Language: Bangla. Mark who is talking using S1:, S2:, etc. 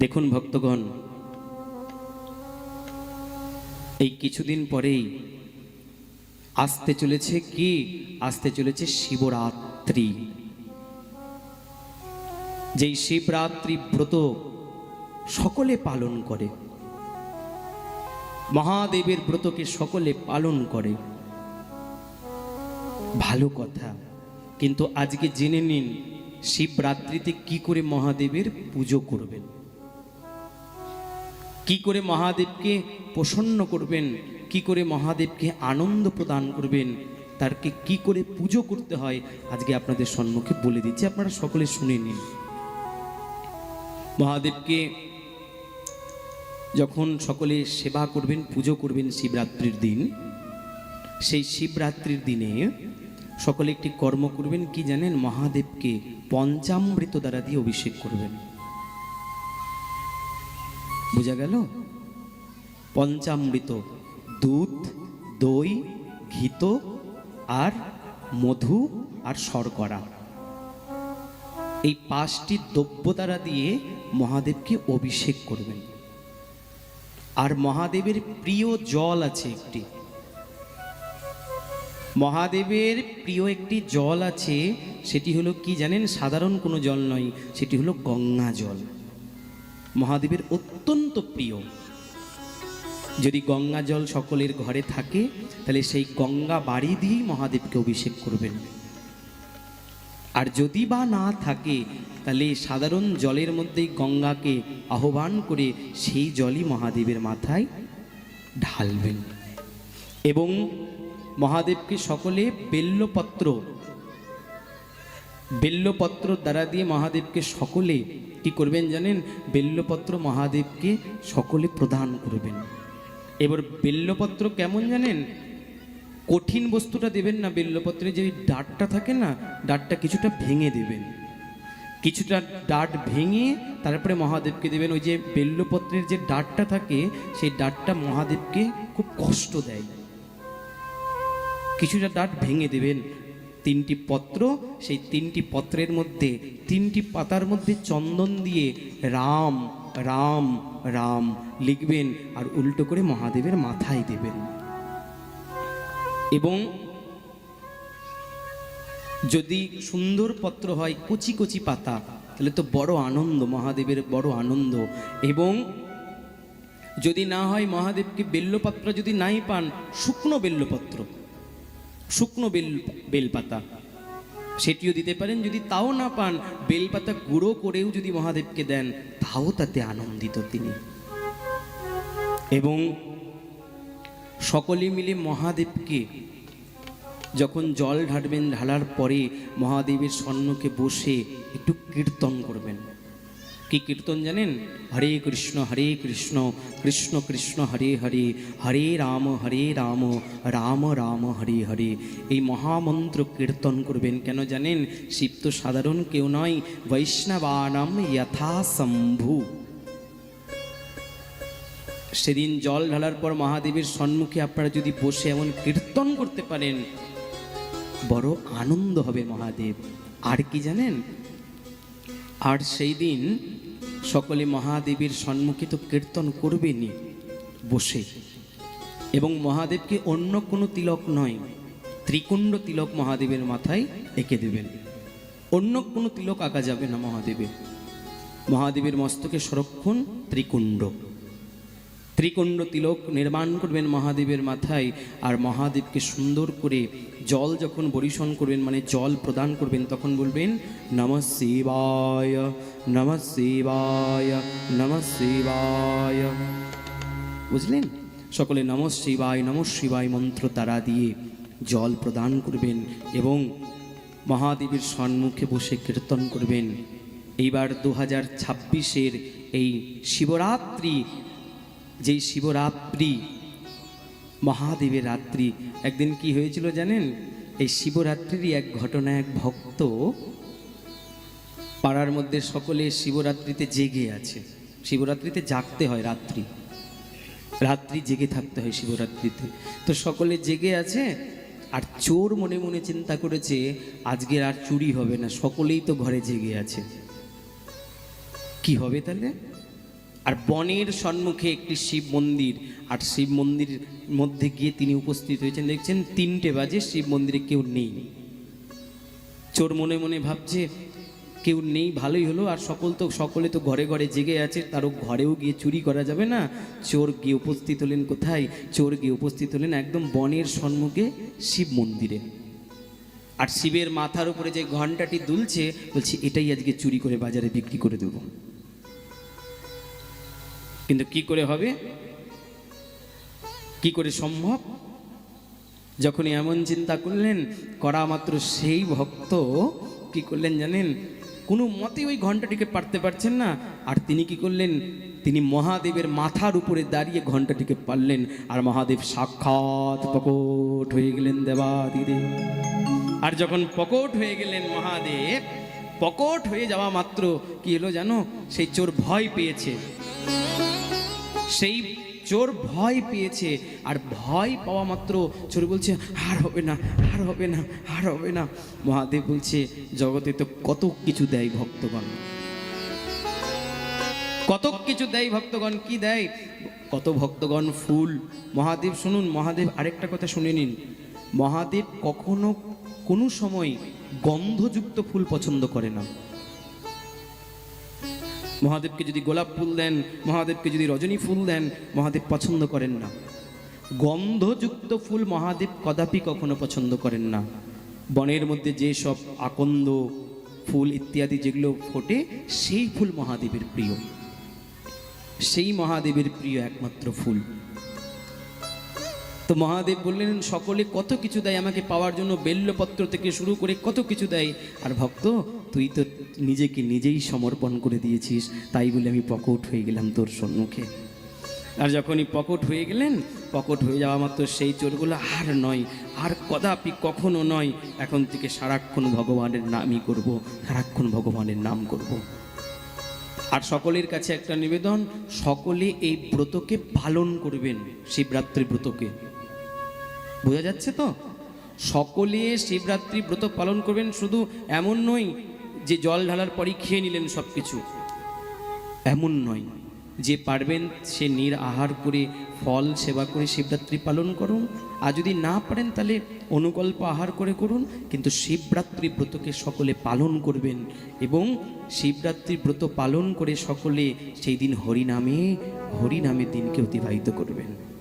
S1: দেখুন ভক্তগণ এই কিছুদিন পরেই আসতে চলেছে কি আসতে চলেছে শিবরাত্রি যেই শিবরাত্রি ব্রত সকলে পালন করে মহাদেবের ব্রতকে সকলে পালন করে ভালো কথা কিন্তু আজকে জেনে নিন শিবরাত্রিতে কি করে মহাদেবের পুজো করবেন কি করে মহাদেবকে প্রসন্ন করবেন কি করে মহাদেবকে আনন্দ প্রদান করবেন তারকে কি করে পুজো করতে হয় আজকে আপনাদের সম্মুখে বলে দিচ্ছি আপনারা সকলে শুনে নিন মহাদেবকে যখন সকলে সেবা করবেন পুজো করবেন শিবরাত্রির দিন সেই শিবরাত্রির দিনে সকলে একটি কর্ম করবেন কি জানেন মহাদেবকে পঞ্চামৃত দ্বারা দিয়ে অভিষেক করবেন বোঝা গেল পঞ্চামৃত দুধ দই ঘিত আর মধু আর শর্করা এই পাঁচটি দ্রব্য দ্বারা দিয়ে মহাদেবকে অভিষেক করবেন আর মহাদেবের প্রিয় জল আছে একটি মহাদেবের প্রিয় একটি জল আছে সেটি হলো কি জানেন সাধারণ কোনো জল নয় সেটি হলো গঙ্গা জল মহাদেবের অত্যন্ত প্রিয় যদি গঙ্গা জল সকলের ঘরে থাকে তাহলে সেই গঙ্গা বাড়ি দিয়েই মহাদেবকে অভিষেক করবেন আর যদি বা না থাকে তাহলে সাধারণ জলের মধ্যেই গঙ্গাকে আহ্বান করে সেই জলই মহাদেবের মাথায় ঢালবেন এবং মহাদেবকে সকলে বেল্লপত্র বেল্লপত্র দ্বারা দিয়ে মহাদেবকে সকলে কি করবেন জানেন বেল্লপত্র মহাদেবকে সকলে প্রদান করবেন এবার বেল্লপত্র কেমন জানেন কঠিন বস্তুটা দেবেন না বেল্লপত্রে যে ডাটটা থাকে না ডাটটা কিছুটা ভেঙে দেবেন কিছুটা ডাট ভেঙে তারপরে মহাদেবকে দেবেন ওই যে বেল্লপত্রের যে ডাটটা থাকে সেই ডাটটা মহাদেবকে খুব কষ্ট দেয় কিছুটা ডাট ভেঙে দেবেন তিনটি পত্র সেই তিনটি পত্রের মধ্যে তিনটি পাতার মধ্যে চন্দন দিয়ে রাম রাম রাম লিখবেন আর উল্টো করে মহাদেবের মাথায় দেবেন এবং যদি সুন্দর পত্র হয় কচি কচি পাতা তাহলে তো বড় আনন্দ মহাদেবের বড় আনন্দ এবং যদি না হয় মহাদেবকে বেল্লপত্র যদি নাই পান শুকনো বেল্লপত্র শুকনো বেল বেলপাতা সেটিও দিতে পারেন যদি তাও না পান বেলপাতা গুঁড়ো করেও যদি মহাদেবকে দেন তাও তাতে আনন্দিত তিনি এবং সকলে মিলে মহাদেবকে যখন জল ঢাটবেন ঢালার পরে মহাদেবের স্বর্ণকে বসে একটু কীর্তন করবেন কি কীর্তন জানেন হরে কৃষ্ণ হরে কৃষ্ণ কৃষ্ণ কৃষ্ণ হরে হরে হরে রাম হরে রাম রাম রাম হরে হরে এই মহামন্ত্র কীর্তন করবেন কেন জানেন শিব তো সাধারণ কেউ নয় বৈষ্ণবানাম যথাশম্ভু সেদিন জল ঢালার পর মহাদেবের সম্মুখে আপনারা যদি বসে এমন কীর্তন করতে পারেন বড় আনন্দ হবে মহাদেব আর কি জানেন আর সেই দিন সকলে মহাদেবীর সম্মুখে তো কীর্তন করবেনি বসে এবং মহাদেবকে অন্য কোনো তিলক নয় ত্রিকুণ্ড তিলক মহাদেবের মাথায় এঁকে দেবেন অন্য কোনো তিলক আঁকা যাবে না মহাদেবের মহাদেবের মস্তকে সরক্ষণ ত্রিকুণ্ড ত্রিকুণ্ড তিলক নির্মাণ করবেন মহাদেবের মাথায় আর মহাদেবকে সুন্দর করে জল যখন বরিশন করবেন মানে জল প্রদান করবেন তখন বলবেন নম শিবায় নম শিবায় নম শিবায় বুঝলেন সকলে নম শিবায় নম শিবায় মন্ত্র তারা দিয়ে জল প্রদান করবেন এবং মহাদেবের সম্মুখে বসে কীর্তন করবেন এইবার দু হাজার ছাব্বিশের এই শিবরাত্রি যেই শিবরাত্রি মহাদেবের রাত্রি একদিন কি হয়েছিল জানেন এই শিবরাত্রিরই এক ঘটনা এক ভক্ত পাড়ার মধ্যে সকলে শিবরাত্রিতে জেগে আছে শিবরাত্রিতে জাগতে হয় রাত্রি রাত্রি জেগে থাকতে হয় শিবরাত্রিতে তো সকলে জেগে আছে আর চোর মনে মনে চিন্তা করেছে আজকের আর চুরি হবে না সকলেই তো ঘরে জেগে আছে কি হবে তাহলে আর বনের সম্মুখে একটি শিব মন্দির আর শিব মন্দির মধ্যে গিয়ে তিনি উপস্থিত হয়েছেন দেখছেন তিনটে বাজে শিব মন্দিরে কেউ নেই চোর মনে মনে ভাবছে কেউ নেই ভালোই হলো আর সকল তো সকলে তো ঘরে ঘরে জেগে আছে তারও ঘরেও গিয়ে চুরি করা যাবে না চোর গিয়ে উপস্থিত হলেন কোথায় চোর গিয়ে উপস্থিত হলেন একদম বনের সম্মুখে শিব মন্দিরে আর শিবের মাথার উপরে যে ঘন্টাটি দুলছে বলছি এটাই আজকে চুরি করে বাজারে বিক্রি করে দেবো কিন্তু কি করে হবে কি করে সম্ভব যখন এমন চিন্তা করলেন করা মাত্র সেই ভক্ত কি করলেন জানেন কোনো মতে ওই ঘন্টাটিকে পারতে পারছেন না আর তিনি কি করলেন তিনি মহাদেবের মাথার উপরে দাঁড়িয়ে ঘন্টাটিকে পারলেন আর মহাদেব সাক্ষাৎ প্রকট হয়ে গেলেন দেবাদিদে আর যখন প্রকট হয়ে গেলেন মহাদেব প্রকট হয়ে যাওয়া মাত্র কি এলো জানো সেই চোর ভয় পেয়েছে সেই চোর ভয় পেয়েছে আর ভয় পাওয়া মাত্র চোর বলছে আর হবে না আর হবে না আর হবে না মহাদেব বলছে জগতে তো কত কিছু দেয় ভক্তগণ কত কিছু দেয় ভক্তগণ কি দেয় কত ভক্তগণ ফুল মহাদেব শুনুন মহাদেব আরেকটা কথা শুনে নিন মহাদেব কখনো কোনো সময় গন্ধযুক্ত ফুল পছন্দ করে না মহাদেবকে যদি গোলাপ ফুল দেন মহাদেবকে যদি রজনী ফুল দেন মহাদেব পছন্দ করেন না গন্ধযুক্ত ফুল মহাদেব কদাপি কখনো পছন্দ করেন না বনের মধ্যে যে সব আকন্দ ফুল ইত্যাদি যেগুলো ফোটে সেই ফুল মহাদেবের প্রিয় সেই মহাদেবের প্রিয় একমাত্র ফুল তো মহাদেব বললেন সকলে কত কিছু দেয় আমাকে পাওয়ার জন্য বেল্লপত্র থেকে শুরু করে কত কিছু দেয় আর ভক্ত তুই তো নিজেকে নিজেই সমর্পণ করে দিয়েছিস তাই বলে আমি পকট হয়ে গেলাম তোর সম্মুখে আর যখনই পকট হয়ে গেলেন পকট হয়ে যাওয়া মাত্র সেই চোরগুলো আর নয় আর কদাপি কখনো নয় এখন থেকে সারাক্ষণ ভগবানের নামই করব সারাক্ষণ ভগবানের নাম করব। আর সকলের কাছে একটা নিবেদন সকলে এই ব্রতকে পালন করবেন শিবরাত্রি ব্রতকে বোঝা যাচ্ছে তো সকলে শিবরাত্রি ব্রত পালন করবেন শুধু এমন নয় যে জল ঢালার পরই খেয়ে নিলেন সব কিছু এমন নয় যে পারবেন সে নির আহার করে ফল সেবা করে শিবরাত্রি পালন করুন আর যদি না পারেন তাহলে অনুকল্প আহার করে করুন কিন্তু শিবরাত্রি ব্রতকে সকলে পালন করবেন এবং শিবরাত্রি ব্রত পালন করে সকলে সেই দিন হরিনামে হরিনামের দিনকে অতিবাহিত করবেন